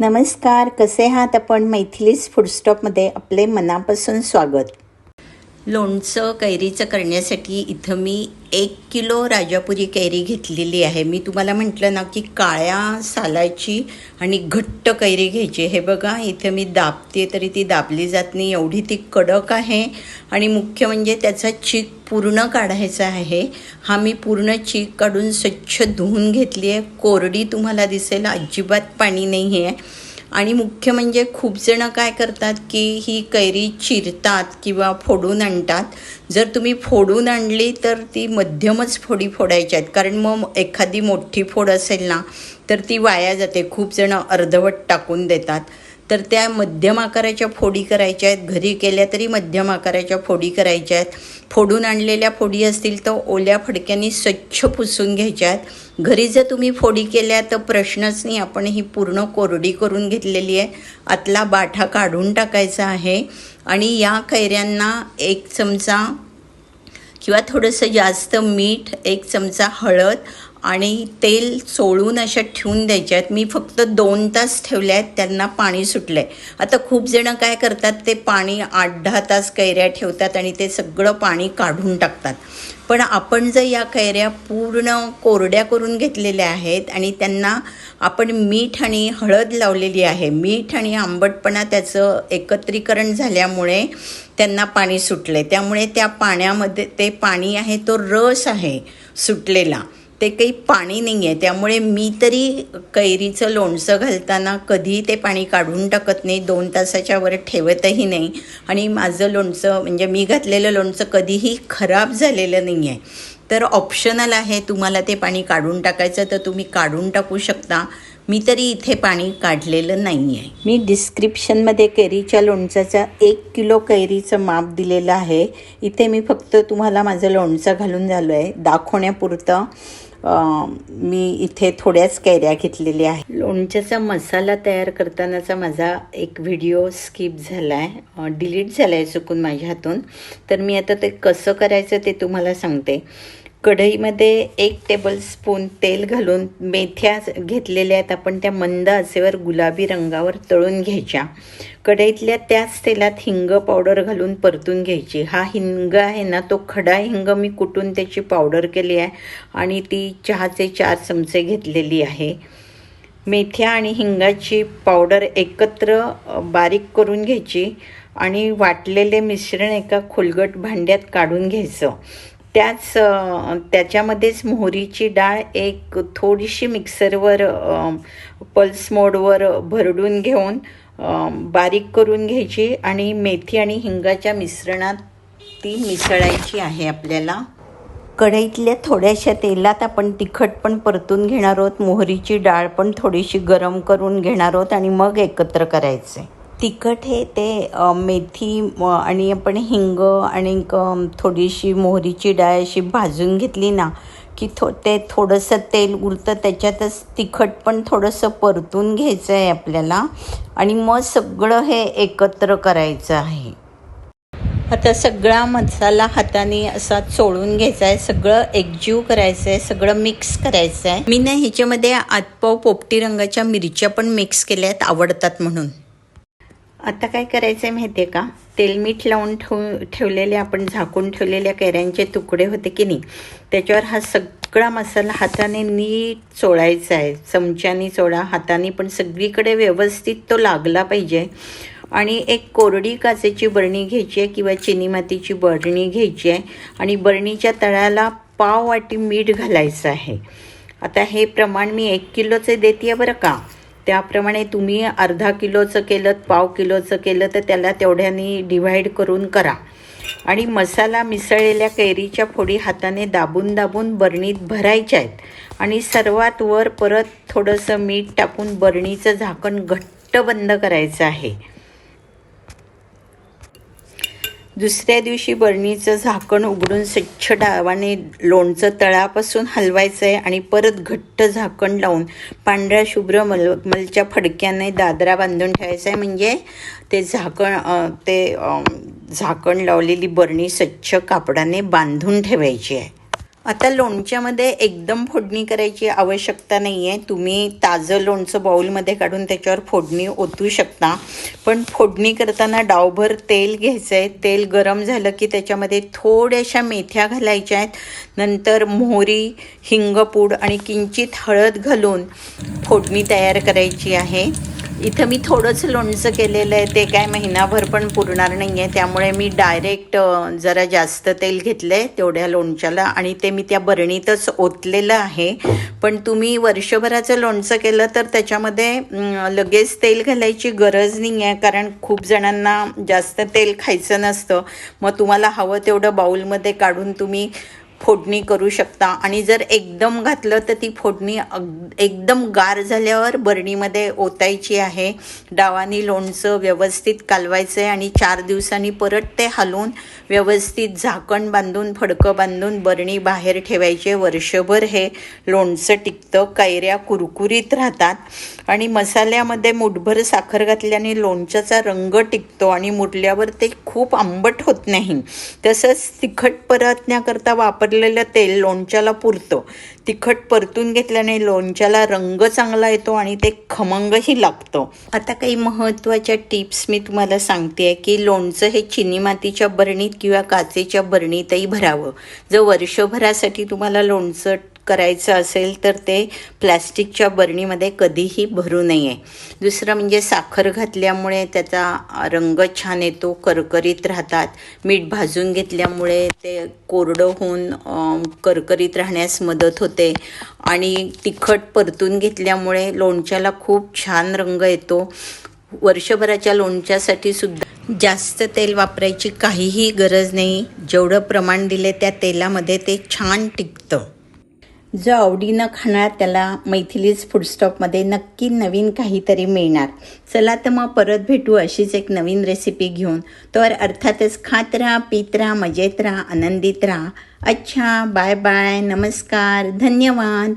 नमस्कार कसे आहात आपण? मैथिलीज फूडस्टॉपमध्ये आपले मनापासून स्वागत. लोणचं कैरीचं करण्यासाठी इथं मी एक किलो राजापुरी कैरी घेतलेली आहे. मी तुम्हाला म्हटलं ना की काळ्या सालाची आणि घट्ट कैरी घ्यायची. हे बघा इथं मी दाबते तरी ती दाबली जात नाही. एवढी ती कडक आहे. आणि मुख्य म्हणजे त्याचा चीक पूर्ण काढायचा आहे. हा मी पूर्ण चीक काढून स्वच्छ धुवून घेतली आहे. कोरडी तुम्हाला दिसेल अजिबात पाणी नाही आहे आणि मुख्य म्हणजे खूप जणं काय करतात की ही कैरी चिरतात किंवा फोडून आणतात. जर तुम्ही फोडून आणली तर ती मध्यमच फोडी फोडायच्या आहेत. कारण मग एखादी मोठी फोड असेल ना तर ती वाया जाते. खूप जणं अर्धवट टाकून देतात. तर त्या मध्यम आकाराच्या फोडी करायच्या आहेत. घरी केल्या तरी मध्यम आकाराच्या फोडी करायच्या आहेत. फोडून आणलेल्या फोडी असतील तर ओल्या फडक्यांनी स्वच्छ पुसून घ्यायच्या आहेत. घरी जर तुम्ही फोडी केल्या तर प्रश्नच नाही. आपण ही पूर्ण कोरडी करून घेतलेली आहे. आतला बाठा काढून टाकायचा आहे. आणि या कैऱ्यांना एक चमचा किंवा थोडंसं जास्त मीठ एक चमचा हळद आणि तेल चोळून अशा ठेवून द्यायच्या आहेत मी फक्त दोन तास ठेवल्या आहेत त्यांना पाणी सुटलं आहे आता खूप जणं काय करतात ते पाणी आठ दहा तास कैऱ्या ठेवतात आणि ते सगळं पाणी काढून टाकतात. पण आपण जर या कैऱ्या पूर्ण कोरड्या करून घेतलेल्या आहेत आणि त्यांना आपण मीठ आणि हळद लावलेली आहे. मीठ आणि आंबटपणा त्याचं एकत्रीकरण झाल्यामुळे त्यांना पाणी सुटले त्यामुळे त्या पाण्यामध्ये ते पाणी आहे तो रस आहे सुटलेला. ते काही पाणी नाही आहे त्यामुळे मी तरी कैरीचं लोणचं घालताना कधी ते पाणी काढून टाकत नाही. दोन तासाच्या वर ठेवतही नाही. आणि माझं लोणचं म्हणजे मी घातलेलं लोणचं कधीही खराब झालेलं नाही आहे तर ऑप्शनल आहे तुम्हाला ते पाणी काढून टाकायचं तर तुम्ही काढून टाकू शकता. मी तरी इथे पाणी काढलेलं नाही आहे मी डिस्क्रिप्शनमध्ये कैरीच्या लोणच्याचा एक किलो कैरीचं माप दिलेलं आहे. इथे मी फक्त तुम्हाला माझं लोणचं घालून झालो आहे दाखवण्यापुरतं. मी इथे थोड्याच कैऱ्या घेतलेल्या आहे लोणच्याचा मसाला तयार करतानाचा माझा एक व्हिडिओ स्किप झाला आहे डिलीट झाला आहे चुकून माझ्या हातून. तर मी आता ते कसं करायचं ते तुम्हाला सांगते. कढईमध्ये एक टेबलस्पून तेल घालून मेथ्या घेतलेल्या आहेत. आपण त्या मंद आचेवर गुलाबी रंगावर तळून घ्यायच्या. कढईतल्या त्याच तेलात हिंग पावडर घालून परतून घ्यायची. हा हिंग आहे ना तो खडा हिंग मी कुटून त्याची पावडर केली आहे आणि ती चहाचे चार चमचे घेतलेली आहे. मेथ्या आणि हिंगाची पावडर एकत्र बारीक करून घ्यायची आणि वाटलेले मिश्रण एका खोलगट भांड्यात काढून घ्यायचं. त्याच त्याच्यामध्येच मोहरीची डाळ एक थोडीशी मिक्सरवर पल्स मोडवर भरडून घेऊन बारीक करून घ्यायची आणि मेथी आणि हिंगाच्या मिश्रणात ती मिसळायची आहे आपल्याला. कढईतल्या थोड्याशा तेलात आपण तिखट पण परतून घेणार आहोत मोहरीची डाळ पण थोडीशी गरम करून घेणार आहोत आणि मग एकत्र करायचे. तिखट हे ते मेथी आणि आपण हिंग आणि थोडीशी मोहरीची डाळ अशी भाजून घेतली ना की थो ते थोडंसं तेल उरतं त्याच्यातच तिखट पण थोडंसं परतून घ्यायचं आहे आपल्याला. आणि मग सगळं हे एकत्र करायचं आहे. आता सगळा मसाला हाताने असा चोळून घ्यायचा आहे सगळं एकजीव करायचं आहे सगळं मिक्स करायचं आहे मी ना ह्याच्यामध्ये आतपाव पोपटी रंगाच्या मिरच्या पण मिक्स केल्या आहेत आवडतात म्हणून. आता काय करायचं आहे माहिती आहे का? तेल मीठ लावून ठेव ठेवलेले आपण झाकून ठेवलेल्या कैऱ्यांचे तुकडे होते की नाही? त्याच्यावर हा सगळा मसाला हाताने नीट चोळायचा आहे चमच्यानी चोळा हाताने पण सगळीकडे व्यवस्थित तो लागला पाहिजे. आणि एक कोरडी काचेची बरणी घ्यायची आहे किंवा चिनी मातीची बरणी घ्यायची आहे आणि बरणीच्या तळाला पाव वाटी मीठ घालायचं आहे. आता हे प्रमाण मी एक किलोचे देते बरं का? त्याप्रमाणे तुम्ही अर्धा किलोचं केलं पाव किलोचं केलं तर त्याला तेवढ्यानी डिव्हाइड करून करा. आणि मसाला मिसळलेल्या कैरीच्या फोडी हाताने दाबून दाबून बरणीत भरायच्या आहेत. आणि सर्वात वर परत थोडंसं मीठ टाकून बरणीचं झाकण घट्ट बंद करायचं आहे. दुसऱ्या दिवशी बरणीचं झाकण उघडून स्वच्छ डावाने लोणचं तळापासून हलवायचं आहे आणि परत घट्ट झाकण लावून पांढऱ्या शुभ्र मल मलच्या फडक्याने दादरा बांधून ठेवायचा आहे म्हणजे ते झाकण ते झाकण लावलेली बरणी स्वच्छ कापडाने बांधून ठेवायची आहे. आता लोणच्यामध्ये एकदम फोडणी करायची आवश्यकता नाही आहे तुम्ही ताजं लोणचं बाऊलमध्ये काढून त्याच्यावर फोडणी ओतू शकता. पण फोडणी करताना डावभर तेल घ्यायचं आहे तेल गरम झालं की त्याच्यामध्ये थोड्याशा मेथ्या घालायच्या आहेत. नंतर मोहरी हिंगपूड आणि किंचित हळद घालून फोडणी तयार करायची आहे. इथं मी थोडंच लोणचं केलेलं आहे ते काय महिनाभर पण पुरणार नाही आहे त्यामुळे मी डायरेक्ट जरा जास्त तेल घेतलं आहे तेवढ्या लोणच्याला आणि ते मी त्या बरणीतच ओतलेलं आहे. पण तुम्ही वर्षभराचं लोणचं केलं तर त्याच्यामध्ये लगेच तेल घालायची गरज नाही आहे कारण खूप जणांना जास्त तेल खायचं नसतं. मग तुम्हाला हवं तेवढं बाऊलमध्ये काढून तुम्ही फोडणी करू शकता. आणि जर एकदम घातलं तर ती फोडणी अग एकदम गार झाल्यावर बरणीमध्ये ओतायची आहे. डावानी लोणचं व्यवस्थित कालवायचं आहे आणि चार दिवसांनी परत ते हलवून व्यवस्थित झाकण बांधून फडकं बांधून बरणी बाहेर ठेवायचे. वर्षभर हे लोणचं टिकतं कैऱ्या कुरकुरीत राहतात. आणि मसाल्यामध्ये मुठभर साखर घातल्याने लोणच्याचा रंग टिकतो आणि मुरल्यावर ते खूप आंबट होत नाही. तसंच तिखट परतण्याकरता वापरलेलं तेल लोणच्याला पुरतं. तिखट परतून घेतल्याने लोणच्याला रंग चांगला येतो आणि ते खमंगही लागतं. आता काही महत्त्वाच्या टिप्स मी तुम्हाला सांगते की लोणचं हे चिनी मातीच्या बरणीत किंवा काचेच्या बरणीतही भरावं. जर वर्षभरासाठी तुम्हाला लोणचं करायचं असेल तर ते प्लॅस्टिकच्या बरणीमध्ये कधीही भरू नये. दुसरं म्हणजे साखर घातल्यामुळे त्याचा रंग छान येतो करकरीत राहतात. मीठ भाजून घेतल्यामुळे ते कोरडं होऊन करकरीत राहण्यास मदत होते. आणि तिखट परतून घेतल्यामुळे लोणच्याला खूप छान रंग येतो. वर्षभराच्या लोणच्यासाठी सुद्धा जास्त तेल वापरायची काहीही गरज नाही. जेवढं प्रमाण दिले त्या तेलामध्ये ते छान टिकतं. जो आवडीनं खाणार त्याला मैथिलीज फूडस्टॉपमध्ये नक्की नवीन काहीतरी मिळणार. चला तर मग परत भेटू अशीच एक नवीन रेसिपी घेऊन. तर अर्थातच खात राहा पीत राहा मजेत राहा आनंदित राहा. अच्छा बाय बाय नमस्कार धन्यवाद.